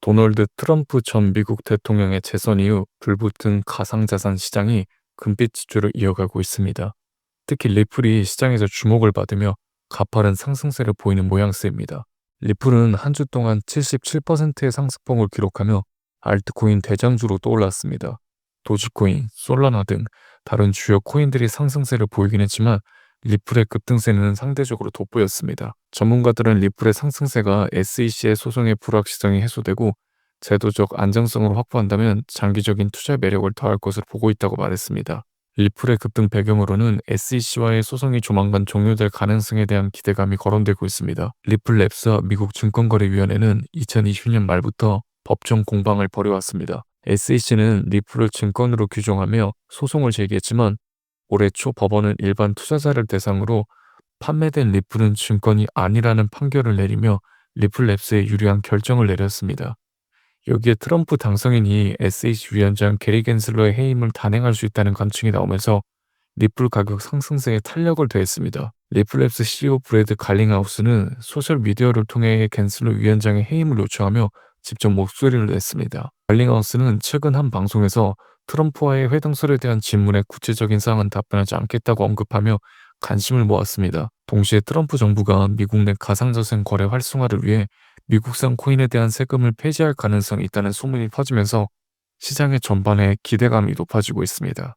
도널드 트럼프 전 미국 대통령의 재선 이후 불붙은 가상자산 시장이 금빛 지주를 이어가고 있습니다. 특히 리플이 시장에서 주목을 받으며 가파른 상승세를 보이는 모양새입니다. 리플은 한 주 동안 77%의 상승폭을 기록하며 알트코인 대장주로 떠올랐습니다. 도지코인, 솔라나 등 다른 주요 코인들이 상승세를 보이긴 했지만 리플의 급등세는 상대적으로 돋보였습니다. 전문가들은 리플의 상승세가 SEC의 소송의 불확실성이 해소되고 제도적 안정성을 확보한다면 장기적인 투자 매력을 더할 것으로 보고 있다고 말했습니다. 리플의 급등 배경으로는 SEC와의 소송이 조만간 종료될 가능성에 대한 기대감이 거론되고 있습니다. 리플 랩스와 미국 증권거래위원회는 2020년 말부터 법정 공방을 벌여왔습니다. SEC는 리플을 증권으로 규정하며 소송을 제기했지만 올해 초 법원은 일반 투자자를 대상으로 판매된 리플은 증권이 아니라는 판결을 내리며 리플랩스에 유리한 결정을 내렸습니다. 여기에 트럼프 당선인이 SEC 위원장 게리 겐슬러의 해임을 단행할 수 있다는 관측이 나오면서 리플 가격 상승세에 탄력을 더했습니다. 리플랩스 CEO 브래드 갈링하우스는 소셜미디어를 통해 겐슬러 위원장의 해임을 요청하며 직접 목소리를 냈습니다. 갈링하우스는 최근 한 방송에서 트럼프와의 회동설에 대한 질문에 구체적인 사항은 답변하지 않겠다고 언급하며 관심을 모았습니다. 동시에 트럼프 정부가 미국 내 가상자산 거래 활성화를 위해 미국산 코인에 대한 세금을 폐지할 가능성이 있다는 소문이 퍼지면서 시장의 전반에 기대감이 높아지고 있습니다.